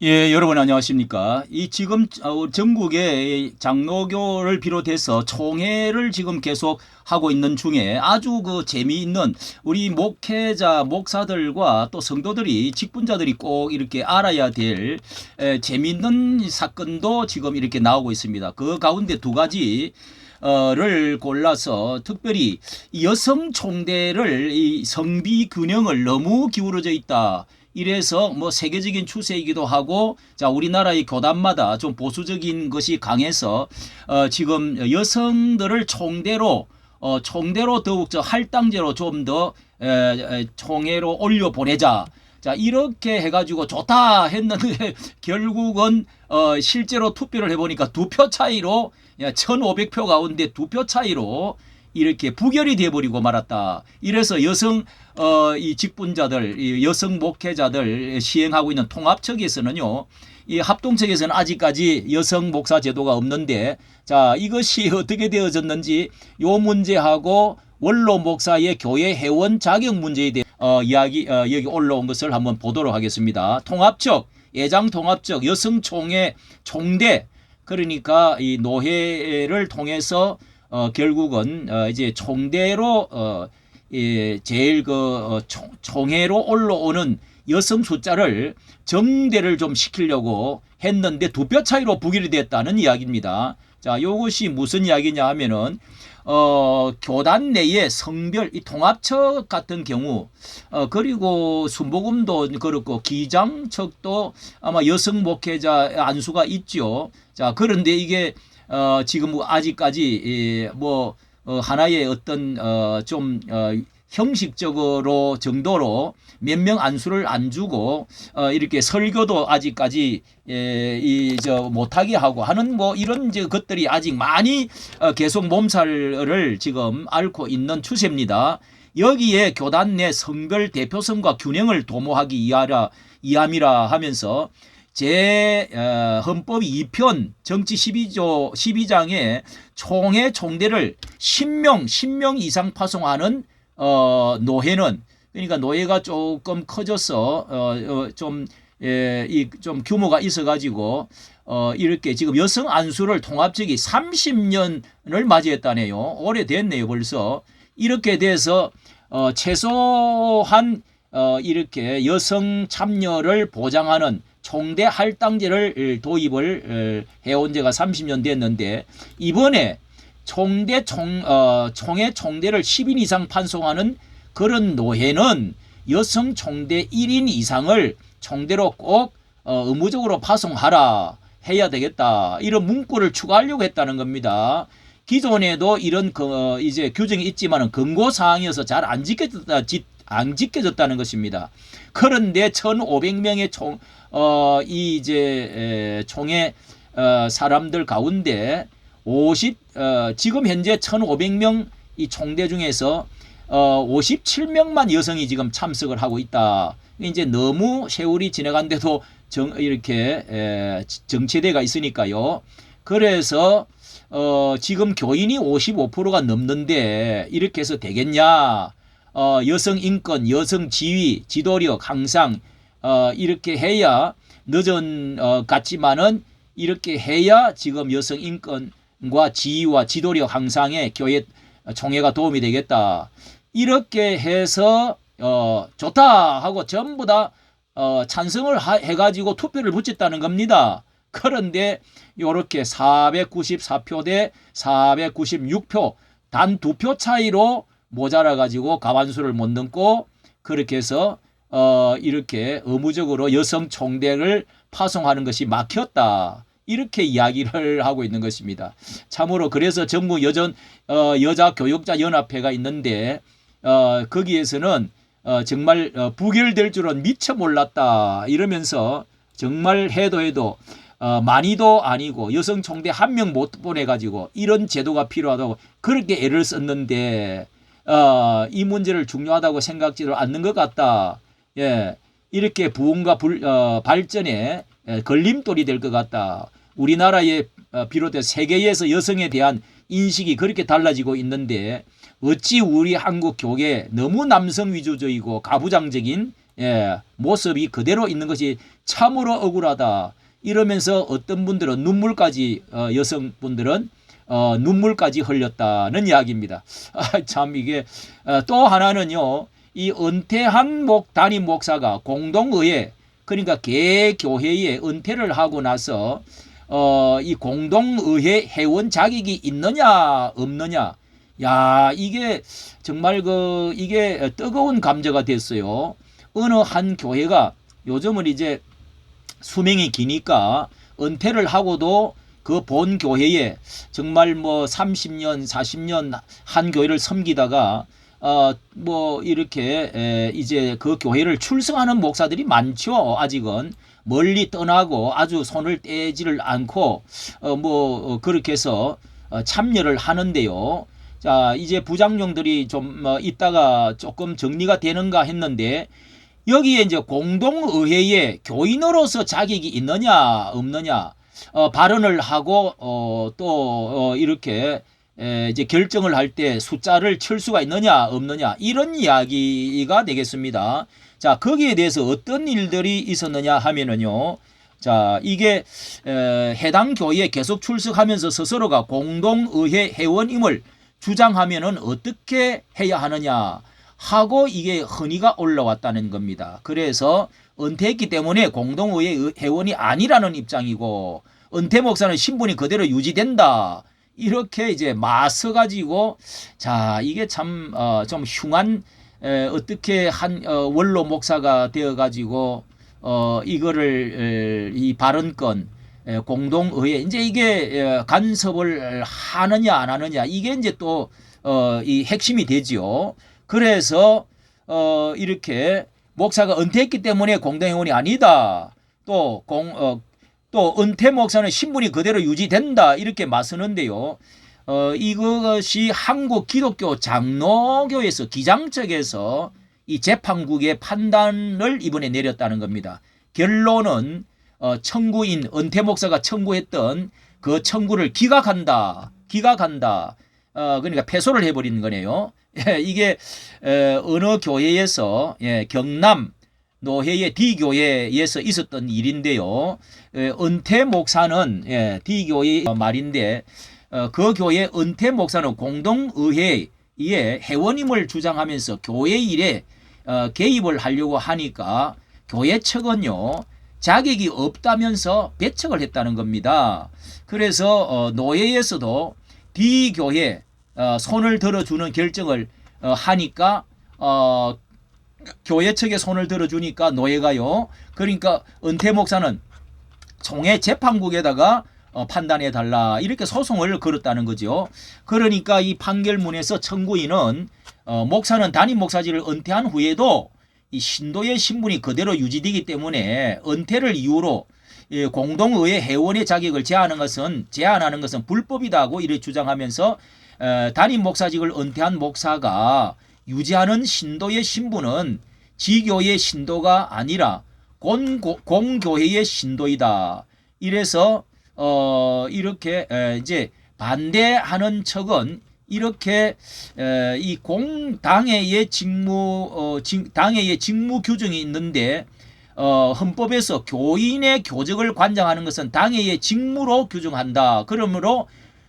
예, 여러분 안녕하십니까? 이 지금 어, 전국의 장로교를 비롯해서 총회를 지금 계속 하고 있는 중에 아주 그 재미있는 우리 목회자, 목사들과 또 성도들이 직분자들이 꼭 이렇게 알아야 될 에, 재미있는 사건도 지금 이렇게 나오고 있습니다. 그 가운데 두 가지 어를 골라서 특별히 이 여성 총대를 이 성비 균형을 너무 기울어져 있다. 이래서 뭐 세계적인 추세이기도 하고 자 우리나라의 교단마다 좀 보수적인 것이 강해서 어 지금 여성들을 총대로 어 총대로 더욱 저 할당제로 좀 더 총회로 올려 보내자. 자 이렇게 해가지고 좋다 했는데 결국은 어 실제로 투표를 해보니까 두 표 차이로 1,500표 가운데 두 표 차이로 이렇게 부결이 돼버리고 말았다. 이래서 여성 어, 이 직분자들, 이 여성 목회자들 시행하고 있는 통합측에서는요, 이 합동측에서는 아직까지 여성 목사 제도가 없는데, 자 이것이 어떻게 되어졌는지 요 문제하고 원로 목사의 교회 회원 자격 문제에 대해 어, 이야기 어, 여기 올라온 것을 한번 보도록 하겠습니다. 통합측, 예장 통합측, 여성 총회 총대 그러니까 이 노회를 통해서 어, 결국은 어, 이제 총대로 어, 예, 제일 그 어, 총, 총회로 올라오는 여성 숫자를 정대를 좀 시키려고 했는데 두표 차이로 부결이 됐다는 이야기입니다. 자, 이것이 무슨 이야기냐 하면은 어, 교단 내의 성별, 이 통합척 같은 경우, 어, 그리고 순복음도 그렇고, 기장척도 아마 여성 목회자 안수가 있죠. 자, 그런데 이게, 어, 지금 아직까지, 예, 뭐, 어, 하나의 어떤, 어, 좀, 어, 형식적으로 정도로 몇 명 안수를 안 주고 어 이렇게 설교도 아직까지 예, 이저 못하게 하고 하는 뭐 이런 이제 것들이 아직 많이 어 계속 몸살을 지금 앓고 있는 추세입니다. 여기에 교단 내 성별 대표성과 균형을 도모하기 위하라 이함이라 하면서 제 어, 헌법 2편 정치 12조 12장에 총회 총대를 10명 10명 이상 파송하는 어, 노회는 그러니까 노예가 조금 커져서 어, 어, 좀 예, 규모가 있어 가지고 어, 이렇게 지금 여성 안수를 통합적이 30년을 맞이했다네요. 오래됐네요, 벌써. 이렇게 돼서 어, 최소한 어, 이렇게 여성 참여를 보장하는 총대 할당제를 도입을 해온 지가 30년 됐는데 이번에 총대 총, 어, 총회 총대를 10인 이상 판송하는 그런 노회는 여성 총대 1인 이상을 총대로 꼭 어, 의무적으로 파송하라 해야 되겠다 이런 문구를 추가하려고 했다는 겁니다. 기존에도 이런 그, 어, 이제 규정이 있지만은 근고 사항이어서 잘 안 지켜졌다 안 지켜졌다는 것입니다. 그런데 1,500명의 총, 어, 이 이제 에, 총회 어, 사람들 가운데 50 어, 지금 현재 1,500명 이 총대 중에서 어, 57명만 여성이 지금 참석을 하고 있다. 이제 너무 세월이 지나간데도 정, 이렇게 에, 정체대가 있으니까요. 그래서 어, 지금 교인이 55%가 넘는데 이렇게 해서 되겠냐? 어, 여성 인권, 여성 지위, 지도력 항상 어, 이렇게 해야 늦은 어, 같지만은 이렇게 해야 지금 여성 인권 과 지위와 지도력 향상에 교회 총회가 도움이 되겠다. 이렇게 해서 어 좋다 하고 전부 다 어, 찬성을 하, 해가지고 투표를 붙였다는 겁니다. 그런데 이렇게 494표 대 496표 단 두 표 차이로 모자라 가지고 가반수를 못 넘고 그렇게 해서 어 이렇게 의무적으로 여성 총대를 파송하는 것이 막혔다. 이렇게 이야기를 하고 있는 것입니다. 참으로 그래서 전국 여전 어, 여자 교육자 연합회가 있는데 어, 거기에서는 어, 정말 어, 부결될 줄은 미처 몰랐다 이러면서 정말 해도 해도 어, 많이도 아니고 여성 총대 한 명 못 보내가지고 이런 제도가 필요하다고 그렇게 애를 썼는데 어, 이 문제를 중요하다고 생각지도 않는 것 같다. 예, 이렇게 부흥과 불, 어, 발전에 걸림돌이 될 것 같다. 우리나라에 어, 비롯해 세계에서 여성에 대한 인식이 그렇게 달라지고 있는데 어찌 우리 한국 교계 너무 남성 위주적이고 가부장적인 예, 모습이 그대로 있는 것이 참으로 억울하다. 이러면서 어떤 분들은 눈물까지 어, 여성분들은 어, 눈물까지 흘렸다는 이야기입니다. 아, 참 이게 어, 또 하나는요. 이 은퇴한 목 담임 목사가 공동의회 그러니까 개교회에 은퇴를 하고 나서 어, 이 공동의회 회원 자격이 있느냐 없느냐 야 이게 정말 그 이게 뜨거운 감자가 됐어요. 어느 한 교회가 요즘은 이제 수명이 기니까 은퇴를 하고도 그 본 교회에 정말 뭐 30년, 40년 한 교회를 섬기다가 어 뭐 이렇게 에 이제 그 교회를 출석하는 목사들이 많죠. 아직은 멀리 떠나고 아주 손을 떼지를 않고 어 뭐 그렇게 해서 어, 참여를 하는데요. 자 이제 부장용들이 좀 어, 있다가 조금 정리가 되는가 했는데 여기에 이제 공동의회에 교인으로서 자격이 있느냐 없느냐 어, 발언을 하고 어, 또 어, 이렇게 에, 이제 결정을 할 때 숫자를 칠 수가 있느냐 없느냐 이런 이야기가 되겠습니다. 자 거기에 대해서 어떤 일들이 있었느냐 하면은요. 자 이게 에, 해당 교회에 계속 출석하면서 스스로가 공동의회 회원임을 주장하면은 어떻게 해야 하느냐 하고 이게 흔히가 올라왔다는 겁니다. 그래서 은퇴했기 때문에 공동의회 의- 회원이 아니라는 입장이고 은퇴 목사는 신분이 그대로 유지된다. 이렇게 이제 마서 가지고 자 이게 참 어, 좀 흉한 에, 어떻게 한 어, 원로 목사가 되어 가지고 어 이거를 에, 이 발언권 에, 공동의회 이제 이게 에, 간섭을 하느냐 안 하느냐 이게 이제 또 어 이 핵심이 되지요. 그래서 어 이렇게 목사가 은퇴했기 때문에 공동회원이 아니다. 또 공 어, 또 은퇴 목사는 신분이 그대로 유지된다 이렇게 맞서는데요. 어 이것이 한국 기독교 장로교에서 기장 측에서 이 재판국의 판단을 이번에 내렸다는 겁니다. 결론은 어 청구인 은퇴 목사가 청구했던 그 청구를 기각한다. 기각한다. 어 그러니까 패소를 해버리는 거네요. 예, 이게 에, 어느 교회에서 예, 경남 노회의 D교회에서 있었던 일인데요. 에, 은퇴 목사는 예, D교회 말인데 어, 그 교회 은퇴 목사는 공동의회의 회원임을 주장하면서 교회 일에 어, 개입을 하려고 하니까 교회 측은요 자격이 없다면서 배척을 했다는 겁니다. 그래서 어, 노예에서도 D 교회 어, 손을 들어주는 결정을 어, 하니까 어, 교회 측에 손을 들어주니까 노예가요. 그러니까 은퇴 목사는 총회 재판국에다가 어, 판단해 달라 이렇게 소송을 걸었다는 거죠. 그러니까 이 판결문에서 청구인은 어, 목사는 담임 목사직을 은퇴한 후에도 이 신도의 신분이 그대로 유지되기 때문에 은퇴를 이유로 예, 공동의회 회원의 자격을 제한하는 것은 제한하는 것은 불법이다고 이를 주장하면서 어, 담임 목사직을 은퇴한 목사가 유지하는 신도의 신분은 지교의 신도가 아니라 공교회의 신도이다. 이래서 어 이렇게 에, 이제 반대하는 측은 이렇게 에, 이 공당회의 직무 어, 직- 당회의 직무 규정이 있는데 어, 헌법에서 교인의 교적을 관장하는 것은 당회의 직무로 규정한다. 그러므로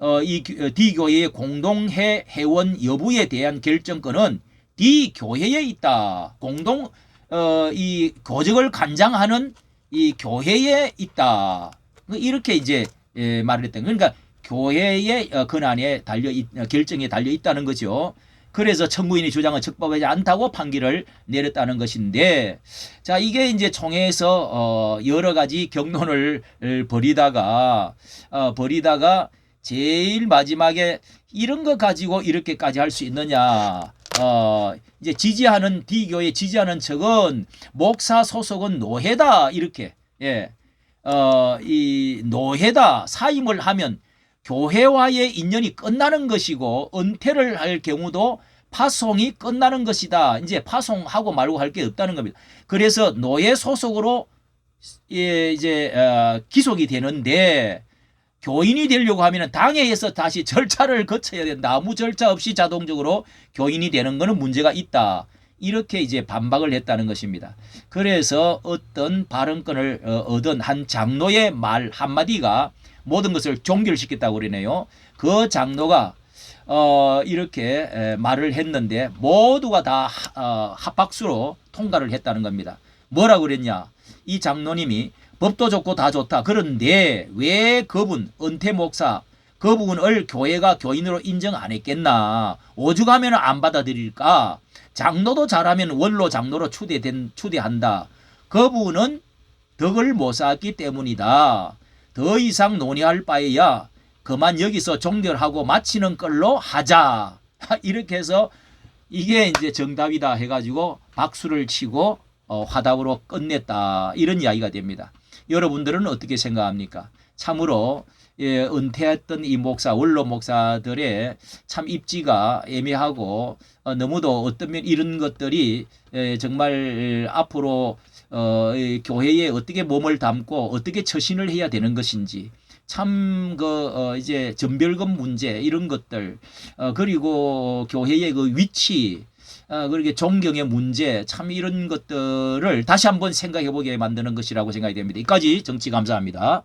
어, 이 교- 어, D교회의 공동회 회원 여부에 대한 결정권은 D교회에 있다. 공동 어, 이 교적을 관장하는 이 교회에 있다. 이렇게 이제 예, 말을 했던. 그러니까 교회의 어, 권한에 달려 있, 어, 결정에 달려 있다는 거죠. 그래서 청구인의 주장은 적법하지 않다고 판결을 내렸다는 것인데 자 이게 이제 총회에서 어 여러 가지 경론을 벌이다가 어 벌이다가 제일 마지막에 이런 거 가지고 이렇게까지 할 수 있느냐. 어 이제 지지하는 D교회 지지하는 측은 목사 소속은 노회다. 이렇게. 예 어 이 노회다. 사임을 하면 교회와의 인연이 끝나는 것이고 은퇴를 할 경우도 파송이 끝나는 것이다. 이제 파송하고 말고 할 게 없다는 겁니다. 그래서 노예 소속으로 예, 이제 어, 기속이 되는데 교인이 되려고 하면 당회에서 다시 절차를 거쳐야 된다. 아무 절차 없이 자동적으로 교인이 되는 것은 문제가 있다. 이렇게 이제 반박을 했다는 것입니다. 그래서 어떤 발언권을 어, 얻은 한 장로의 말 한마디가 모든 것을 종결시켰다고 그러네요. 그 장로가 어, 이렇게 에, 말을 했는데 모두가 다 하- 어, 합박수로 통과를 했다는 겁니다. 뭐라고 그랬냐? 이 장로님이 법도 좋고 다 좋다. 그런데 왜 그분 은퇴 목사 그분을 교회가 교인으로 인정 안 했겠나? 오죽하면 안 받아들일까? 장로도 잘하면 원로 장로로 추대된 추대한다. 그분은 덕을 못 쌓았기 때문이다. 더 이상 논의할 바에야 그만 여기서 종결하고 마치는 걸로 하자. 이렇게 해서 이게 이제 정답이다 해가지고 박수를 치고 어, 화답으로 끝냈다. 이런 이야기가 됩니다. 여러분들은 어떻게 생각합니까? 참으로 예, 은퇴했던 이 목사, 원로 목사들의 참 입지가 애매하고 어, 너무도 어떤 면 이런 것들이 에, 정말 앞으로 어, 이 교회에 어떻게 몸을 담고 어떻게 처신을 해야 되는 것인지 참그 어, 이제 전별금 문제 이런 것들 어, 그리고 교회의 그 위치 어, 그렇게 존경의 문제 참 이런 것들을 다시 한번 생각해 보게 만드는 것이라고 생각이 됩니다. 이까지 정치 감사합니다.